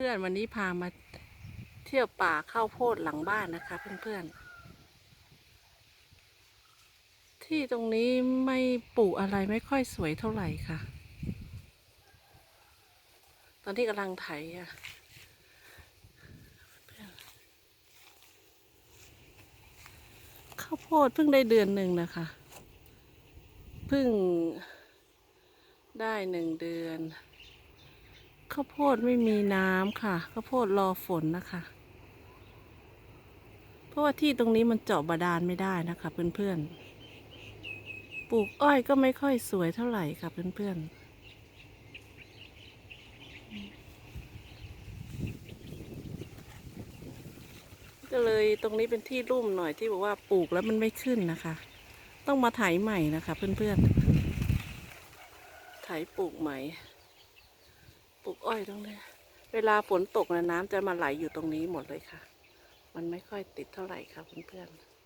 เพื่อนวันนี้พามาเที่ยวป่าข้าวโพดหลังบ้านนะคะ เพื่อนๆ ที่ตรงนี้ไม่ปลูกอะไรไม่ค่อยสวยเท่าไหร่ค่ะ ตอนที่กำลังไถอะข้าวโพดเพิ่งได้เดือนหนึ่งนะคะเพิ่งได้หนึ่งเดือน ข้าวโพดไม่มีน้ำค่ะ ข้าวโพดรอฝนนะคะ เพราะว่าที่ตรงนี้มันเจาะบาดาลไม่ได้นะคะเพื่อนๆ ปลูกอ้อยก็ไม่ค่อยสวยเท่าไหร่ค่ะเพื่อนๆก็เลยตรงนี้เป็นที่รุ่มหน่อยที่บอกว่าปลูกแล้วมันไม่ขึ้นนะคะ ต้องมาไถใหม่นะคะ เพื่อนๆไถปลูกใหม่ ปลูกอ้อยตรงนี้ เวลาฝนตกนะน้ำจะมาไหลอยู่ตรงนี้หมดเลยค่ะ มันไม่ค่อยติดเท่าไหร่ค่ะเพื่อนๆ